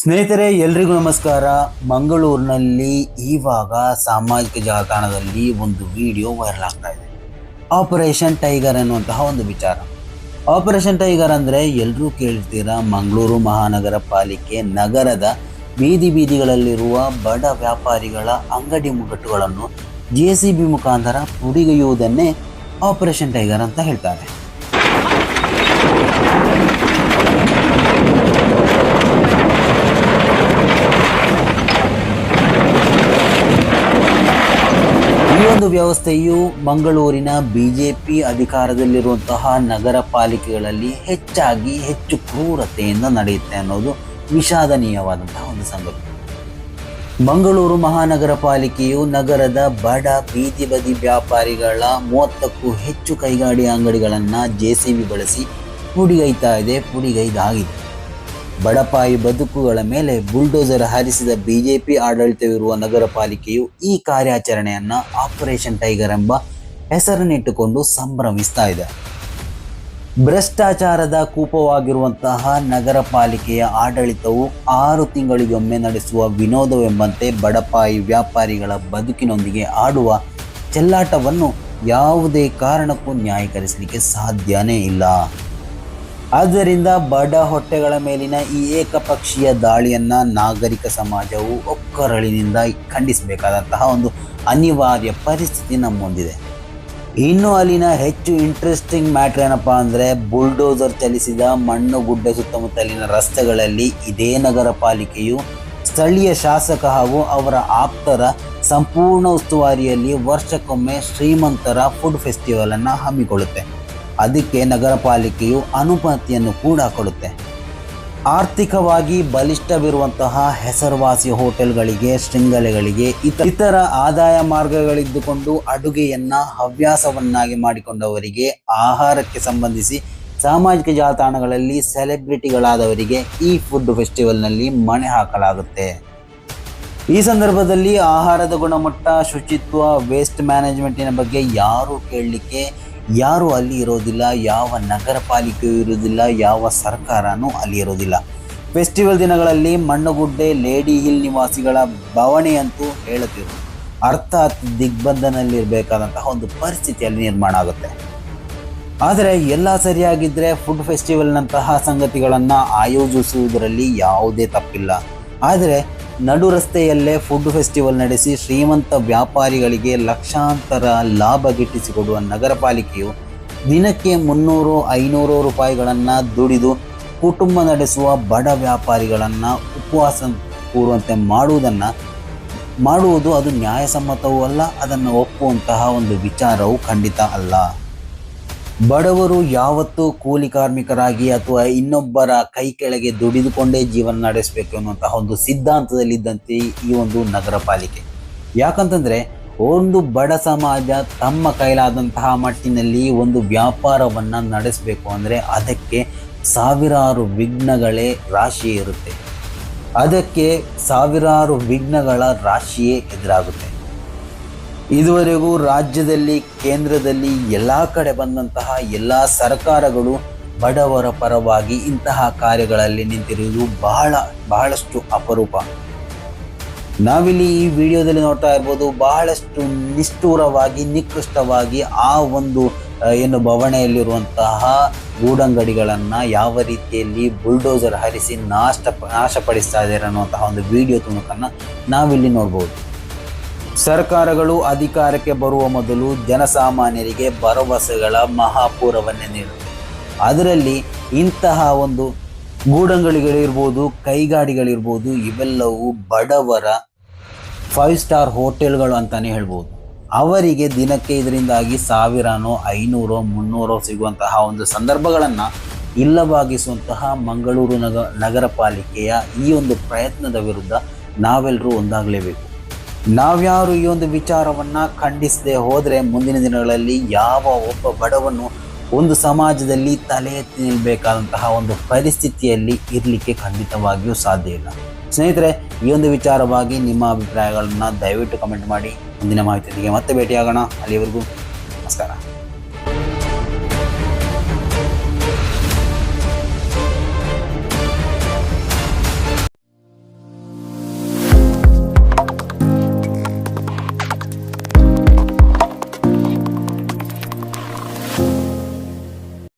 ಸ್ನೇಹಿತರೆ, ಎಲ್ರಿಗೂ ನಮಸ್ಕಾರ. ಮಂಗಳೂರಿನಲ್ಲಿ ಇವಾಗ ಸಾಮಾಜಿಕ ಜಾಲತಾಣದಲ್ಲಿ ಒಂದು ವಿಡಿಯೋ ವೈರಲ್ ಆಗ್ತಾ ಇದೆ. ಆಪರೇಷನ್ ಟೈಗರ್ ಅನ್ನುವಂತಹ ಒಂದು ವಿಚಾರ. ಆಪರೇಷನ್ ಟೈಗರ್ ಅಂದರೆ ಎಲ್ಲರೂ ಕೇಳ್ತೀರಾ, ಮಂಗಳೂರು ಮಹಾನಗರ ಪಾಲಿಕೆ ನಗರದ ಬೀದಿ ಬೀದಿಗಳಲ್ಲಿರುವ ಬಡ ವ್ಯಾಪಾರಿಗಳ ಅಂಗಡಿ ಮುಗ್ಗಟ್ಟುಗಳನ್ನು ಜೆ ಸಿ ಬಿ ಮುಖಾಂತರ ಪುಡಿಗೆಯುವುದನ್ನೇ ಆಪರೇಷನ್ ಟೈಗರ್ ಅಂತ ಹೇಳ್ತಾರೆ. ವ್ಯವಸ್ಥೆಯು ಮಂಗಳೂರಿನ ಬಿಜೆಪಿ ಅಧಿಕಾರದಲ್ಲಿರುವಂತಹ ನಗರ ಪಾಲಿಕೆಗಳಲ್ಲಿ ಹೆಚ್ಚಾಗಿ ಹೆಚ್ಚು ಕ್ರೂರತೆಯಿಂದ ನಡೆಯುತ್ತೆ ಅನ್ನೋದು ವಿಷಾದನೀಯವಾದಂತಹ ಒಂದು ಸಂಗತಿ. ಮಂಗಳೂರು ಮಹಾನಗರ ಪಾಲಿಕೆಯು ನಗರದ ಬಡ ಬೀದಿ ಬದಿ ವ್ಯಾಪಾರಿಗಳ ಮೂವತ್ತಕ್ಕೂ ಹೆಚ್ಚು ಕೈಗಾಡಿ ಅಂಗಡಿಗಳನ್ನು ಜೆ ಸಿ ಬಿ ಬಳಸಿ ಪುಡಿಗೈತಾ ಇದೆ, ಪುಡಿಗೈದಾಗಿದೆ. ಬಡಪಾಯಿ ಬದುಕುಗಳ ಮೇಲೆ ಬುಲ್ಡೋಸರ್ ಹಾರಿಸಿದ ಬಿಜೆಪಿ ಆಡಳಿತವಿರುವ ನಗರ ಪಾಲಿಕೆಯು ಈ ಕಾರ್ಯಾಚರಣೆಯನ್ನ ಆಪರೇಷನ್ ಟೈಗರ್ ಎಂಬ ಹೆಸರನ್ನಿಟ್ಟುಕೊಂಡು ಸಂಭ್ರಮಿಸ್ತಾ ಇದೆ. ಭ್ರಷ್ಟಾಚಾರದ ಕೂಪವಾಗಿರುವಂತಹ ನಗರ ಪಾಲಿಕೆಯ ಆಡಳಿತವು ಆರು ತಿಂಗಳಿಗೊಮ್ಮೆ ನಡೆಸುವ ವಿನೋದವೆಂಬಂತೆ ಬಡಪಾಯಿ ವ್ಯಾಪಾರಿಗಳ ಬದುಕಿನೊಂದಿಗೆ ಆಡುವ ಚೆಲ್ಲಾಟವನ್ನು ಯಾವುದೇ ಕಾರಣಕ್ಕೂ ನ್ಯಾಯೀಕರಿಸಲಿಕ್ಕೆ ಸಾಧ್ಯನೇ ಇಲ್ಲ. ಆದ್ದರಿಂದ ಬಡ ಹೊಟ್ಟೆಗಳ ಮೇಲಿನ ಈ ಏಕಪಕ್ಷೀಯ ದಾಳಿಯನ್ನ ನಾಗರಿಕ ಸಮಾಜವು ಒಕ್ಕರಳಿನಿಂದ ಖಂಡಿಸಬೇಕಾದಂತಹ ಒಂದು ಅನಿವಾರ್ಯ ಪರಿಸ್ಥಿತಿ ನಮ್ಮೊಂದಿದೆ ಇನ್ನು ಅಲ್ಲಿನ ಹೆಚ್ಚು ಇಂಟ್ರೆಸ್ಟಿಂಗ್ ಮ್ಯಾಟ್ರ್ ಏನಪ್ಪ ಅಂದರೆ ಬುಲ್ಡೋಸರ್ ಚಲಿಸಿದ ಮಣ್ಣು ಗುಡ್ಡ ಸುತ್ತಮುತ್ತಲಿನ ರಸ್ತೆಗಳಲ್ಲಿ ಇದೇ ನಗರ ಪಾಲಿಕೆಯು ಸ್ಥಳೀಯ ಶಾಸಕ ಹಾಗೂ ಅವರ ಆಪ್ತರ ಸಂಪೂರ್ಣ ಉಸ್ತುವಾರಿಯಲ್ಲಿ ವರ್ಷಕ್ಕೊಮ್ಮೆ ಶ್ರೀಮಂತರ ಫುಡ್ ಫೆಸ್ಟಿವಲನ್ನು ಹಮ್ಮಿಕೊಳ್ಳುತ್ತೆ. ಅದಕ್ಕೆ ನಗರ ಪಾಲಿಕೆಯು ಅನುಮತಿಯನ್ನು ಕೂಡ ಕೊಡುತ್ತೆ. ಆರ್ಥಿಕವಾಗಿ ಬಲಿಷ್ಠವಿರುವಂತಹ ಹೆಸರುವಾಸಿ ಹೋಟೆಲ್ಗಳಿಗೆ, ಶೃಂಗಲೆಗಳಿಗೆ ಇತರ ಆದಾಯ ಮಾರ್ಗಗಳಿದ್ದುಕೊಂಡು ಅಡುಗೆಯನ್ನ ಹವ್ಯಾಸವನ್ನಾಗಿ ಮಾಡಿಕೊಂಡವರಿಗೆ, ಆಹಾರಕ್ಕೆ ಸಂಬಂಧಿಸಿ ಸಾಮಾಜಿಕ ಜಾಲತಾಣಗಳಲ್ಲಿ ಸೆಲೆಬ್ರಿಟಿಗಳಾದವರಿಗೆ ಈ ಫುಡ್ ಫೆಸ್ಟಿವಲ್ನಲ್ಲಿ ಮಣೆ ಹಾಕಲಾಗುತ್ತೆ. ಈ ಸಂದರ್ಭದಲ್ಲಿ ಆಹಾರದ ಗುಣಮಟ್ಟ, ಶುಚಿತ್ವ, ವೇಸ್ಟ್ ಮ್ಯಾನೇಜ್ಮೆಂಟಿನ ಬಗ್ಗೆ ಯಾರು ಕೇಳಲಿಕ್ಕೆ ಯಾರು ಅಲ್ಲಿ ಇರೋದಿಲ್ಲ, ಯಾವ ನಗರ ಪಾಲಿಕೆಯೂ ಇರೋದಿಲ್ಲ ಯಾವ ಸರ್ಕಾರನೂ ಅಲ್ಲಿ ಇರೋದಿಲ್ಲ. ಫೆಸ್ಟಿವಲ್ ದಿನಗಳಲ್ಲಿ ಮಣ್ಣುಗುಡ್ಡೆ, ಲೇಡಿ ಹಿಲ್ ನಿವಾಸಿಗಳ ಬವಣೆಯಂತೂ ಹೇಳುತ್ತಿರು ಅರ್ಥಾತ್ ದಿಗ್ಬಂಧನಲ್ಲಿರಬೇಕಾದಂತಹ ಒಂದು ಪರಿಸ್ಥಿತಿಯಲ್ಲಿ ನಿರ್ಮಾಣ ಆಗುತ್ತೆ. ಆದರೆ ಎಲ್ಲ ಸರಿಯಾಗಿದ್ದರೆ ಫುಡ್ ಫೆಸ್ಟಿವಲ್ನಂತಹ ಸಂಗತಿಗಳನ್ನು ಆಯೋಜಿಸುವುದರಲ್ಲಿ ಯಾವುದೇ ತಪ್ಪಿಲ್ಲ. ಆದರೆ ನಡು ರಸ್ತೆಯಲ್ಲೇ ಫುಡ್ ಫೆಸ್ಟಿವಲ್ ನಡೆಸಿ ಶ್ರೀಮಂತ ವ್ಯಾಪಾರಿಗಳಿಗೆ ಲಕ್ಷಾಂತರ ಲಾಭ ಗಿಟ್ಟಿಸಿಕೊಡುವ ನಗರ ಪಾಲಿಕೆಯು ದಿನಕ್ಕೆ ಮುನ್ನೂರು, ಐನೂರು ರೂಪಾಯಿಗಳನ್ನು ದುಡಿದು ಕುಟುಂಬ ನಡೆಸುವ ಬಡ ವ್ಯಾಪಾರಿಗಳನ್ನು ಉಪವಾಸ ಕೂರುವಂತೆ ಮಾಡುವುದನ್ನು, ಮಾಡುವುದು ಅದು ನ್ಯಾಯಸಮ್ಮತವೂ ಅಲ್ಲ, ಅದನ್ನು ಒಪ್ಪುವಂತಹ ಒಂದು ವಿಚಾರವು ಖಂಡಿತ ಅಲ್ಲ. ಬಡವರು ಯಾವತ್ತೂ ಕೂಲಿ ಕಾರ್ಮಿಕರಾಗಿ ಅಥವಾ ಇನ್ನೊಬ್ಬರ ಕೈ ಕೆಳಗೆ ದುಡಿದುಕೊಂಡೇ ಜೀವನ ನಡೆಸಬೇಕು ಅನ್ನುವಂತಹ ಒಂದು ಸಿದ್ಧಾಂತದಲ್ಲಿದ್ದಂತೆ ಈ ಒಂದು ನಗರ ಪಾಲಿಕೆ. ಯಾಕಂತಂದ್ರೆ, ಒಂದು ಬಡ ಸಮಾಜ ತಮ್ಮ ಕೈಲಾದಂತಹ ಮಟ್ಟಿನಲ್ಲಿ ಒಂದು ವ್ಯಾಪಾರವನ್ನು ನಡೆಸಬೇಕು ಅಂದರೆ ಅದಕ್ಕೆ ಸಾವಿರಾರು ವಿಘ್ನಗಳೇ ರಾಶಿ ಇರುತ್ತೆ. ಅದಕ್ಕೆ ಸಾವಿರಾರು ವಿಘ್ನಗಳ ರಾಶಿಯೇ ಎದುರಾಗುತ್ತೆ. ಇದುವರೆಗೂ ರಾಜ್ಯದಲ್ಲಿ, ಕೇಂದ್ರದಲ್ಲಿ ಎಲ್ಲ ಕಡೆ ಬಂದಂತಹ ಎಲ್ಲ ಸರ್ಕಾರಗಳು ಬಡವರ ಪರವಾಗಿ ಇಂತಹ ಕಾರ್ಯಗಳಲ್ಲಿ ನಿಂತಿರುವುದು ಬಹಳ, ಬಹಳಷ್ಟು ಅಪರೂಪ. ನಾವಿಲ್ಲಿ ಈ ವಿಡಿಯೋದಲ್ಲಿ ನೋಡ್ತಾ ಇರ್ಬೋದು, ಬಹಳಷ್ಟು ನಿಷ್ಠೂರವಾಗಿ, ನಿಕೃಷ್ಟವಾಗಿ ಆ ಒಂದು ಏನು ಬವಣೆಯಲ್ಲಿರುವಂತಹ ಗೂಡಂಗಡಿಗಳನ್ನು ಯಾವ ರೀತಿಯಲ್ಲಿ ಬುಲ್ಡೋಸರ್ ಹರಿಸಿ ನಾಷ್ಟ, ನಾಶಪಡಿಸ್ತಾ ಇದ್ದಾರೆ ಅನ್ನುವಂತಹ ಒಂದು ವಿಡಿಯೋ ತುಣುಕನ್ನು ನಾವಿಲ್ಲಿ ನೋಡ್ಬೋದು. ಸರ್ಕಾರಗಳು ಅಧಿಕಾರಕ್ಕೆ ಬರುವ ಮೊದಲು ಜನಸಾಮಾನ್ಯರಿಗೆ ಭರವಸೆಗಳ ಮಹಾಪೂರವನ್ನೇ ನೀಡುತ್ತೆ. ಅದರಲ್ಲಿ ಇಂತಹ ಒಂದು ಗೂಡಂಗಳಿಗಳಿರ್ಬೋದು, ಕೈಗಾಡಿಗಳಿರ್ಬೋದು, ಇವೆಲ್ಲವೂ ಬಡವರ ಫೈವ್ ಸ್ಟಾರ್ ಹೋಟೆಲ್ಗಳು ಅಂತಲೇ ಹೇಳ್ಬೋದು. ಅವರಿಗೆ ದಿನಕ್ಕೆ ಇದರಿಂದಾಗಿ ಸಾವಿರನೋ, ಐನೂರೋ, ಮುನ್ನೂರೋ ಸಿಗುವಂತಹ ಒಂದು ಸಂದರ್ಭಗಳನ್ನು ಇಲ್ಲವಾಗಿಸುವಂತಹ ಮಂಗಳೂರು ನಗ ನಗರ ಪಾಲಿಕೆಯ ಈ ಒಂದು ಪ್ರಯತ್ನದ ವಿರುದ್ಧ ನಾವೆಲ್ಲರೂ ಒಂದಾಗಲೇಬೇಕು. ನಾವ್ಯಾರು ಈ ಒಂದು ವಿಚಾರವನ್ನು ಖಂಡಿಸದೆ ಹೋದರೆ ಮುಂದಿನ ದಿನಗಳಲ್ಲಿ ಯಾವ ಒಬ್ಬ ಬಡವನು ಒಂದು ಸಮಾಜದಲ್ಲಿ ತಲೆ ಎತ್ತಿ ನಿಲ್ಲಬೇಕಾದಂತಹ ಒಂದು ಪರಿಸ್ಥಿತಿಯಲ್ಲಿ ಇರಲಿಕ್ಕೆ ಖಂಡಿತವಾಗಿಯೂ ಸಾಧ್ಯ ಇಲ್ಲ. ಸ್ನೇಹಿತರೆ, ಈ ಒಂದು ವಿಚಾರವಾಗಿ ನಿಮ್ಮ ಅಭಿಪ್ರಾಯಗಳನ್ನು ದಯವಿಟ್ಟು ಕಮೆಂಟ್ ಮಾಡಿ. ಮುಂದಿನ ಮಾಹಿತಿಯೊಂದಿಗೆ ಮತ್ತೆ ಭೇಟಿಯಾಗೋಣ. ಅಲ್ಲಿವರೆಗೂ